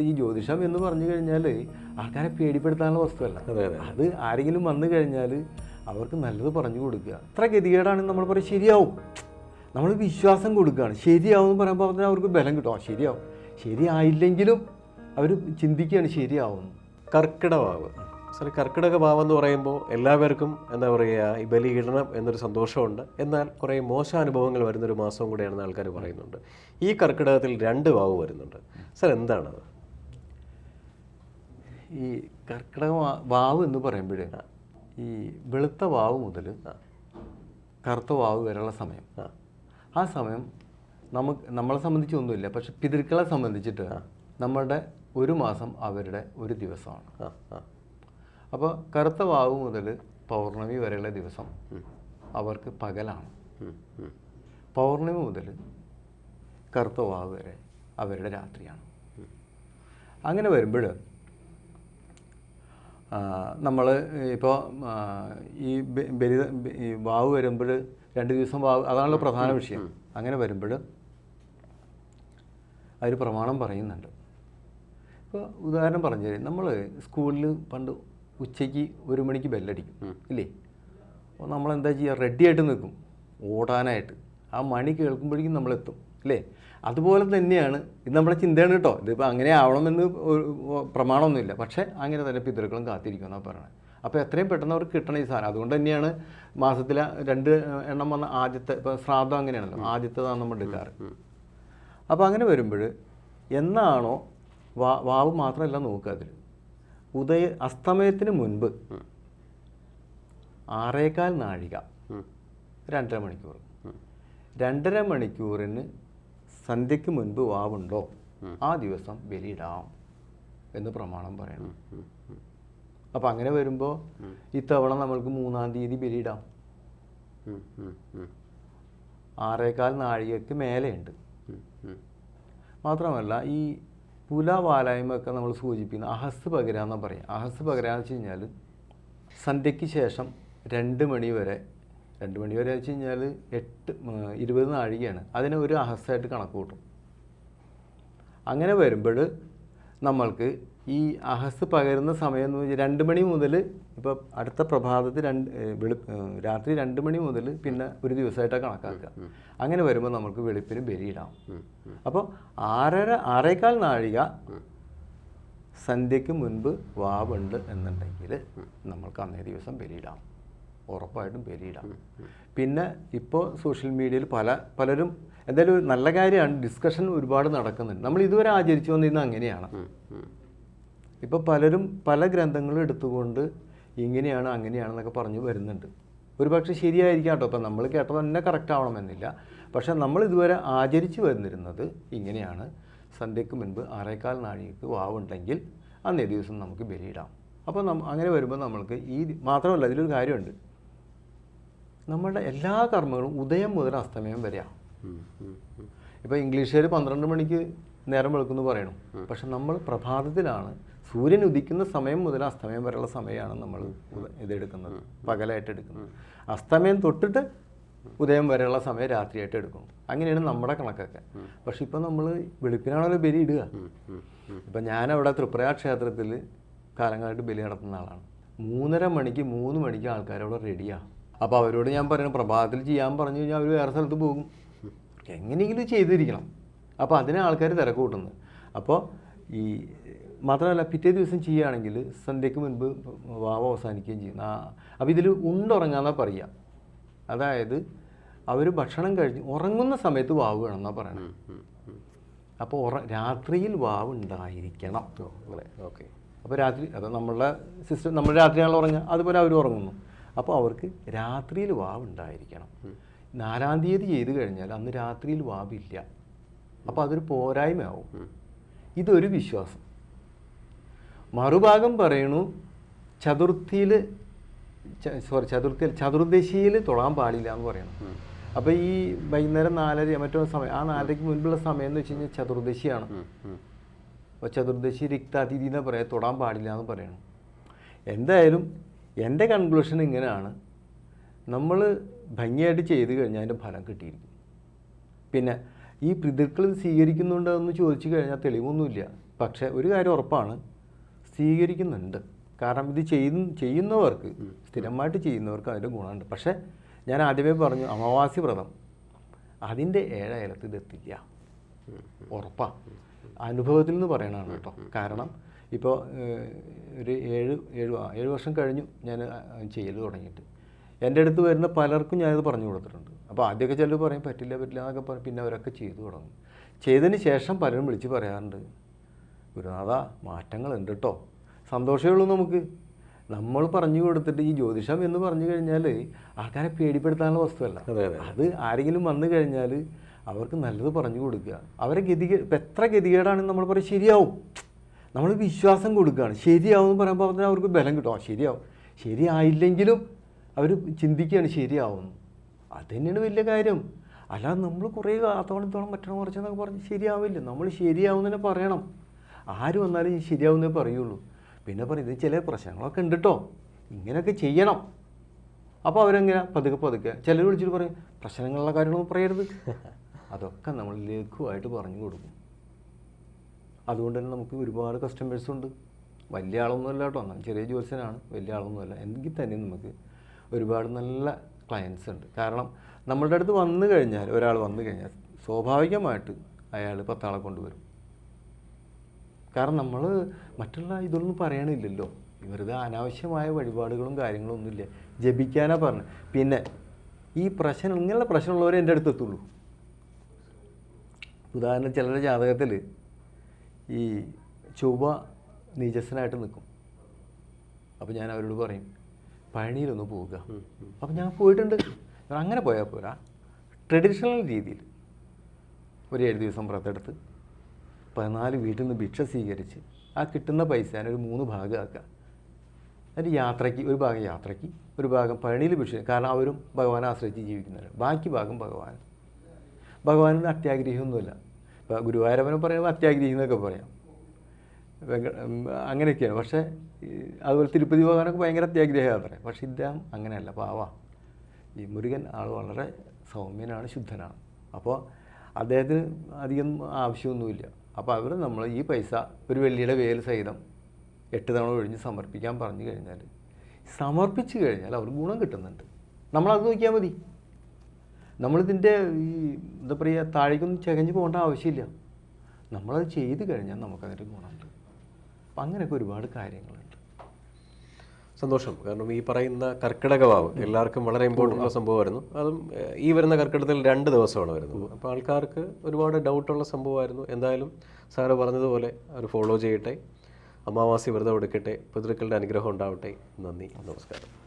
ഈ ജ്യോതിഷം എന്ന് പറഞ്ഞു കഴിഞ്ഞാൽ ആൾക്കാരെ പേടിപ്പെടുത്താനുള്ള വസ്തുവല്ല. അതെ അതെ. അത് ആരെങ്കിലും വന്നു കഴിഞ്ഞാൽ അവർക്ക് നല്ലത് പറഞ്ഞു കൊടുക്കുക. അത്ര ഗതികേടാണെങ്കിൽ നമ്മൾ പറയും ശരിയാവും. നമ്മൾ വിശ്വാസം കൊടുക്കുകയാണ്. ശരിയാവും എന്ന് പറയുമ്പോൾ തന്നെ അവർക്ക് ബലം കിട്ടും. ആ ശരിയാവും. ശരിയായില്ലെങ്കിലും അവർ ചിന്തിക്കുകയാണ് ശരിയാവും. കർക്കിടഭാവ് സാറി കർക്കിടക ഭാവം എന്ന് പറയുമ്പോൾ എല്ലാവർക്കും എന്താ പറയുക ഈ ബലി ഇടണം എന്നൊരു സന്തോഷമുണ്ട്. എന്നാൽ കുറേ മോശം അനുഭവങ്ങൾ വരുന്നൊരു മാസവും കൂടെയാണെന്ന് ആൾക്കാർ പറയുന്നുണ്ട്. ഈ കർക്കിടകത്തിൽ രണ്ട് വാവ് വരുന്നുണ്ട്. സാർ എന്താണത്? ഈ കർക്കിടക വാവ് എന്ന് പറയുമ്പോൾ ഈ വെളുത്ത വാവ് മുതൽ കറുത്ത വാവ് വരെയുള്ള സമയം. ആ. സമയം നമുക്ക് നമ്മളെ സംബന്ധിച്ചൊന്നുമില്ല പക്ഷെ പിതൃക്കളെ സംബന്ധിച്ചിട്ട് നമ്മളുടെ ഒരു മാസം അവരുടെ ഒരു ദിവസമാണ്. അപ്പോൾ കറുത്ത വാവ് മുതൽ പൗർണമി വരെയുള്ള ദിവസം അവർക്ക് പകലാണ്. പൗർണമി മുതൽ കറുത്ത വാവ് വരെ അവരുടെ രാത്രിയാണ്. അങ്ങനെ വരുമ്പോൾ നമ്മൾ ഇപ്പോൾ ഈ ബലിത ബലി ഈ വാവ് വരുമ്പോൾ രണ്ട് ദിവസം വാവ് അതാണല്ലോ പ്രധാന വിഷയം. അങ്ങനെ വരുമ്പോൾ അതിൽ പ്രമാണം പറയുന്നുണ്ട്. ഇപ്പോൾ ഉദാഹരണം പറഞ്ഞു തരാം. നമ്മൾ സ്കൂളിൽ പണ്ട് ഉച്ചയ്ക്ക് ഒരു മണിക്ക് ബെല്ലടിക്കും ഇല്ലേ? അപ്പോൾ നമ്മളെന്താ ചെയ്യുക റെഡിയായിട്ട് നിൽക്കും ഓടാനായിട്ട്. ആ മണി കേൾക്കുമ്പോഴേക്കും നമ്മളെത്തും അല്ലേ അതുപോലെ തന്നെയാണ്. ഇത് നമ്മുടെ ചിന്തയാണ് കേട്ടോ. ഇതിപ്പോൾ അങ്ങനെ ആവണമെന്ന് പ്രമാണമൊന്നുമില്ല. പക്ഷേ അങ്ങനെ തന്നെ പിതൃക്കളും കാത്തിരിക്കുമെന്നാണ് പറയുന്നത് അപ്പോൾ എത്രയും പെട്ടെന്ന് അവർക്ക് കിട്ടണം ഈ സാധനം. അതുകൊണ്ട് തന്നെയാണ് മാസത്തിലെ രണ്ട് എണ്ണം വന്ന ആദ്യത്തെ ഇപ്പോൾ ശ്രാദ്ധം അങ്ങനെയാണല്ലോ. ആദ്യത്തേതാണ് നമ്മൾ എടുക്കാറ്. അപ്പോൾ അങ്ങനെ വരുമ്പോൾ എന്നാണോ വാ വാവ് മാത്രമല്ല നോക്കുക അതിൽ ഉദയ അസ്തമയത്തിന് മുൻപ് ആറേകാൽ നാഴിക. രണ്ടര മണിക്കൂർ രണ്ടര മണിക്കൂറിന് സന്ധ്യയ്ക്ക് മുൻപ് വാവുണ്ടോ? ആ ദിവസം ബലിയിടാം എന്ന് പ്രമാണം പറയണം. അപ്പം അങ്ങനെ വരുമ്പോൾ ഇത്തവണ നമ്മൾക്ക് മൂന്നാം തീയതി ബലിയിടാം. ആറേക്കാൽ നാഴികക്ക് നാഴികയ്ക്ക് മേലെയുണ്ട്. മാത്രമല്ല ഈ പുല വാലായ്മയൊക്കെ നമ്മൾ സൂചിപ്പിക്കുന്ന അഹസ് പകരാന്ന് പറയും. അഹസ് പകരാന്ന് വെച്ച് കഴിഞ്ഞാൽ സന്ധ്യയ്ക്ക് ശേഷം രണ്ട് മണി വരെ രണ്ട് മണി വരെ വെച്ച് കഴിഞ്ഞാൽ എട്ട് ഇരുപത് നാഴികയാണ്. അതിനെ ഒരു അഹസ്സായിട്ട് കണക്ക് കൂട്ടും. അങ്ങനെ വരുമ്പോൾ നമ്മൾക്ക് ഈ അഹസ് പകരുന്ന സമയം എന്ന് വെച്ചാൽ രണ്ട് മണി മുതൽ ഇപ്പോൾ അടുത്ത പ്രഭാതത്തിൽ രണ്ട് വെളു രാത്രി രണ്ട് മണി മുതൽ പിന്നെ ഒരു ദിവസമായിട്ടാണ് കണക്കാക്കുക. അങ്ങനെ വരുമ്പോൾ നമുക്ക് വെളുപ്പിന് ബലിയിടാം. അപ്പോൾ ആറര ആറേക്കാൽ നാഴിക സന്ധ്യയ്ക്ക് മുൻപ് വാവുണ്ട് എന്നുണ്ടെങ്കിൽ നമ്മൾക്ക് അന്നേ ദിവസം ബലിയിടാം. ഉറപ്പായിട്ടും ബലിയിടാം പിന്നെ ഇപ്പോൾ സോഷ്യൽ മീഡിയയിൽ പല പലരും എന്തായാലും ഒരു നല്ല കാര്യമാണ്. ഡിസ്കഷൻ ഒരുപാട് നടക്കുന്നുണ്ട്. നമ്മൾ ഇതുവരെ ആചരിച്ചു വന്നിരുന്നത് അങ്ങനെയാണ്. ഇപ്പോൾ പലരും പല ഗ്രന്ഥങ്ങളും എടുത്തുകൊണ്ട് ഇങ്ങനെയാണ് അങ്ങനെയാണെന്നൊക്കെ പറഞ്ഞു വരുന്നുണ്ട്. ഒരുപക്ഷെ ശരിയായിരിക്കാം കേട്ടോ. ഇപ്പം നമ്മൾ കേട്ടത് തന്നെ കറക്റ്റ് ആവണമെന്നില്ല. പക്ഷെ നമ്മൾ ഇതുവരെ ആചരിച്ചു വരുന്നിരുന്നത് ഇങ്ങനെയാണ്. സന്ധ്യയ്ക്ക് മുൻപ് ആറേക്കാൽ നാഴികക്ക് വാവുണ്ടെങ്കിൽ അന്നേ ദിവസം നമുക്ക് ബലിയിടാം. അപ്പോൾ നം അങ്ങനെ വരുമ്പോൾ നമ്മൾക്ക് ഈ മാത്രമല്ല ഇതിലൊരു കാര്യമുണ്ട്. നമ്മളുടെ എല്ലാ കർമ്മങ്ങളും ഉദയം മുതൽ അസ്തമയം വരെയാണ്. ഇപ്പോൾ ഇംഗ്ലീഷുകാർ പന്ത്രണ്ട് മണിക്ക് നേരം വെളുക്കുന്നു പറയണം. പക്ഷെ നമ്മൾ പ്രഭാതത്തിലാണ് സൂര്യൻ ഉദിക്കുന്ന സമയം മുതൽ അസ്തമയം വരെയുള്ള സമയമാണ് നമ്മൾ ഇതെടുക്കുന്നത് പകലായിട്ട് എടുക്കുന്നത്. അസ്തമയം തൊട്ടിട്ട് ഉദയം വരെയുള്ള സമയം രാത്രിയായിട്ട് എടുക്കണം അങ്ങനെയാണ് നമ്മുടെ കണക്കൊക്കെ. പക്ഷെ ഇപ്പം നമ്മൾ വെളുപ്പിനാണല്ലോ ബലി ഇടുക. ഇപ്പം ഞാനവിടെ ത്രിപുര ക്ഷേത്രത്തിൽ കാലങ്ങളായിട്ട് ബലി നടത്തുന്ന ആളാണ്. മൂന്നര മണിക്ക് മൂന്ന് മണിക്ക് ആൾക്കാരവിടെ റെഡിയാണ് അപ്പോൾ അവരോട് ഞാൻ പറയണം പ്രഭാതത്തിൽ ചെയ്യാൻ പറഞ്ഞു കഴിഞ്ഞാൽ അവർ വേറെ സ്ഥലത്ത് പോകും. എങ്ങനെയെങ്കിലും ചെയ്തിരിക്കണം. അപ്പോൾ അതിനെ ആൾക്കാർ തിരക്ക് കൂട്ടുന്നത്. അപ്പോൾ ഈ മാത്രമല്ല പിറ്റേ ദിവസം ചെയ്യുകയാണെങ്കിൽ സന്ധ്യയ്ക്ക് മുൻപ് വാവ അവസാനിക്കുകയും ചെയ്യും. ആ അപ്പോൾ ഇതിൽ ഉണ്ടുറങ്ങാന്നാണ് പറയുക. അതായത് അവർ ഭക്ഷണം കഴിഞ്ഞ് ഉറങ്ങുന്ന സമയത്ത് വാവ് വേണമെന്നാണ് പറയണത്. അപ്പോൾ ഉറ രാത്രിയിൽ വാവ് ഉണ്ടായിരിക്കണം. ഓക്കെ. അപ്പോൾ രാത്രി അത് നമ്മളുടെ സിസ്റ്റം നമ്മൾ രാത്രിയാണല്ലോ ഉറങ്ങുക. അതുപോലെ അവർ ഉറങ്ങുന്നു. അപ്പോൾ അവർക്ക് രാത്രിയിൽ വാവ് ഉണ്ടായിരിക്കണം. നാലാം തീയതി ചെയ്ത് കഴിഞ്ഞാൽ അന്ന് രാത്രിയിൽ വാവില്ല. അപ്പോൾ അതൊരു പോരായ്മയാവും. ഇതൊരു വിശ്വാസം. മറുഭാഗം പറയണു ചതുർത്ഥിയിൽ സോറി ചതുർത്ഥിയിൽ ചതുർദശിയിൽ തൊഴാൻ പാടില്ല എന്ന് പറയണം. അപ്പോൾ ഈ വൈകുന്നേരം നാലര മറ്റോ സമയം ആ നാലരയ്ക്ക് മുൻപുള്ള സമയം എന്ന് വെച്ച് കഴിഞ്ഞാൽ ചതുർദശിയാണ്. അപ്പോൾ ചതുർദശി രക്താതിഥി എന്ന് പറയാം തൊടാൻ പാടില്ല എന്ന് പറയണം. എന്തായാലും എന്റെ കൺക്ലൂഷൻ ഇങ്ങനെയാണ്. നമ്മൾ ഭംഗിയായിട്ട് ചെയ്ത് കഴിഞ്ഞാൽ അതിന്റെ ഫലം കിട്ടിയിരിക്കും. പിന്നെ ഈ പിതൃക്കൾ ഇത് സ്വീകരിക്കുന്നുണ്ടോ എന്ന് ചോദിച്ചു കഴിഞ്ഞാൽ തെളിവൊന്നുമില്ല. പക്ഷേ ഒരു കാര്യം ഉറപ്പാണ് സ്വീകരിക്കുന്നുണ്ട്. കാരണം ഇത് ചെയ്യുന്ന ചെയ്യുന്നവർക്ക് സ്ഥിരമായിട്ട് ചെയ്യുന്നവർക്ക് അതിന്റെ ഗുണമുണ്ട്. പക്ഷേ ഞാൻ ആദ്യമേ പറഞ്ഞു അമാവാസി വ്രതം. അതിന്റെ ഏഴയലത്ത് ഇതെത്തില്ല ഉറപ്പാണ് അനുഭവത്തിൽ നിന്ന് പറയണതാണ് കേട്ടോ. കാരണം ഇപ്പോൾ ഒരു ഏഴ് ഏഴ് ഏഴ് വർഷം കഴിഞ്ഞു ഞാൻ ചെയ്യൽ തുടങ്ങിയിട്ട്. എന്റെ അടുത്ത് വരുന്ന പലർക്കും ഞാനത് പറഞ്ഞു കൊടുത്തിട്ടുണ്ട്. അപ്പോൾ ആദ്യമൊക്കെ ചിലർ പറയും പറ്റില്ല പറ്റില്ല എന്നൊക്കെ പറയും. പിന്നെ അവരൊക്കെ ചെയ്തു തുടങ്ങും. ചെയ്തതിന് ശേഷം പലരും വിളിച്ച് പറയാറുണ്ട് ഗുരുനാഥ മാറ്റങ്ങളുണ്ട് കേട്ടോ സന്തോഷമേ ഉള്ളൂ നമുക്ക്. നമ്മൾ പറഞ്ഞു കൊടുത്തിട്ട് ഈ ജ്യോതിഷം എന്ന് പറഞ്ഞു കഴിഞ്ഞാൽ ആൾക്കാരെ പേടിപ്പെടുത്താനുള്ള വസ്തുവല്ല. അതെ അതെ. അത് ആരെങ്കിലും വന്നു കഴിഞ്ഞാൽ അവർക്ക് നല്ലത് പറഞ്ഞു കൊടുക്കുക. അവരെ ഗതികേ ഇപ്പം എത്ര ഗതികേടാണെന്ന് നമ്മൾ പറയും ശരിയാവും. നമ്മൾ വിശ്വാസം കൊടുക്കുകയാണ്. ശരിയാവും എന്ന് പറയുമ്പോൾ തന്നെ അവർക്ക് ബലം കിട്ടും. ആ ശരിയാവും. ശരിയായില്ലെങ്കിലും അവർ ചിന്തിക്കുകയാണ് ശരിയാവും. അത് തന്നെയാണ് വലിയ കാര്യം. അല്ലാതെ നമ്മൾ കുറേ കാത്തോളം തോളം മറ്റണം കുറച്ചെന്നൊക്കെ പറഞ്ഞ് ശരിയാവില്ല. നമ്മൾ ശരിയാവും തന്നെ പറയണം. ആര് വന്നാലും ശരിയാവുന്നേ പറയുള്ളൂ. പിന്നെ പറയും ഇത് ചില പ്രശ്നങ്ങളൊക്കെ ഉണ്ട് കേട്ടോ ഇങ്ങനെയൊക്കെ ചെയ്യണം. അപ്പോൾ അവരെങ്ങനെ പതുക്കെ പതുക്കെ ചിലർ വിളിച്ചിട്ട് പറയും പ്രശ്നങ്ങളുള്ള കാര്യങ്ങളൊന്നും പറയരുത്. അതൊക്കെ നമ്മൾ ലഘുവായിട്ട് പറഞ്ഞു കൊടുക്കും. അതുകൊണ്ട് തന്നെ നമുക്ക് ഒരുപാട് കസ്റ്റമേഴ്സ് ഉണ്ട്. വലിയ ആളൊന്നുമല്ല കേട്ടോ. എന്നാൽ ചെറിയ ജോത്സ്യനാണ്. വലിയ ആളൊന്നുമല്ല. എങ്കിൽ തന്നെ നമുക്ക് ഒരുപാട് നല്ല ക്ലയൻസ് ഉണ്ട്. കാരണം നമ്മളുടെ അടുത്ത് വന്നു കഴിഞ്ഞാൽ ഒരാൾ വന്നു കഴിഞ്ഞാൽ സ്വാഭാവികമായിട്ട് അയാൾ പത്താളെ കൊണ്ടുവരും. കാരണം നമ്മൾ മറ്റുള്ള ഇതൊന്നും പറയണില്ലല്ലോ. വെറുതെ അനാവശ്യമായ വഴിപാടുകളും കാര്യങ്ങളും ഒന്നുമില്ല. ജപിക്കാനാ പറഞ്ഞു പിന്നെ ഈ പ്രശ്നം ഇങ്ങനെയുള്ള പ്രശ്നമുള്ളവരെ എന്റെ അടുത്ത് എത്തുള്ളൂ. ഉദാഹരണം ചിലരുടെ ജാതകത്തിൽ ഈ ചൊവ്വ നിജസ്സനായിട്ട് നിൽക്കും. അപ്പോൾ ഞാൻ അവരോട് പറയും പഴനിയിലൊന്ന് പോവുക. അപ്പം ഞാൻ പോയിട്ടുണ്ട്. ഞാൻ അങ്ങനെ പോയാൽ പോരാ. ട്രഡീഷണൽ രീതിയിൽ ഒരു ഏഴ് ദിവസം വ്രതെടുത്ത് പതിനാല് വീട്ടിൽ നിന്ന് ഭിക്ഷ സ്വീകരിച്ച് ആ കിട്ടുന്ന പൈസ ഒരു മൂന്ന് ഭാഗമാക്കുക. എന്നിട്ട് യാത്രയ്ക്ക് ഒരു ഭാഗം യാത്രയ്ക്ക് ഒരു ഭാഗം പഴനിയിൽ ഭിക്ഷ കാരണം അവരും ഭഗവാനെ ആശ്രയിച്ച് ജീവിക്കുന്നവരാണ്. ബാക്കി ഭാഗം ഭഗവാൻ ഭഗവാനിന് അത്യാഗ്രഹമൊന്നുമില്ല. ഇപ്പോൾ ഗുരുവായൂരപ്പനെ പറയുമ്പോൾ അത്യാഗ്രഹി പറയാം. അങ്ങനെയൊക്കെയാണ്. പക്ഷേ അതുപോലെ തിരുപ്പതി ഭഗവാനൊക്കെ ഭയങ്കര അത്യാഗ്രഹയാത്ര പക്ഷേ ഇദ്ദേഹം അങ്ങനെയല്ല പാവാ. ഈ മുരുകൻ ആൾ വളരെ സൗമ്യനാണ് ശുദ്ധനാണ്. അപ്പോൾ അദ്ദേഹത്തിന് അധികം ആവശ്യമൊന്നുമില്ല. അപ്പോൾ അവർ നമ്മൾ ഈ പൈസ ഒരു വെള്ളിയുടെ വേൽ സഹിതം എട്ട് തവണ ഒഴിഞ്ഞ് സമർപ്പിക്കാൻ പറഞ്ഞു കഴിഞ്ഞാൽ സമർപ്പിച്ചു കഴിഞ്ഞാൽ അവർ ഗുണം കിട്ടുന്നുണ്ട്. നമ്മളത് നോക്കിയാൽ മതി. നമ്മളിതിന്റെ ഈ എന്താ പറയുക താഴേക്കൊന്നും ചകഞ്ഞ് പോകേണ്ട ആവശ്യമില്ല. നമ്മളത് ചെയ്ത് കഴിഞ്ഞാൽ നമുക്കതിന്റെ ഗുണമുണ്ട്. അപ്പം അങ്ങനെയൊക്കെ ഒരുപാട് കാര്യങ്ങളുണ്ട്. സന്തോഷം. കാരണം ഈ പറയുന്ന കർക്കിടകവാവ് എല്ലാവർക്കും വളരെ ഇമ്പോർട്ടന്റ് ഉള്ള സംഭവമായിരുന്നു. അതും ഈ വരുന്ന കർക്കിടകത്തിൽ രണ്ട് ദിവസമാണ് വരുന്നത്. അപ്പോൾ ആൾക്കാർക്ക് ഒരുപാട് ഡൗട്ടുള്ള സംഭവമായിരുന്നു. എന്തായാലും സാറ് പറഞ്ഞതുപോലെ അവർ ഫോളോ ചെയ്യട്ടെ. അമാവാസി വ്രതം എടുക്കട്ടെ. പിതൃക്കളുടെ അനുഗ്രഹം ഉണ്ടാവട്ടെ. നന്ദി. നമസ്കാരം.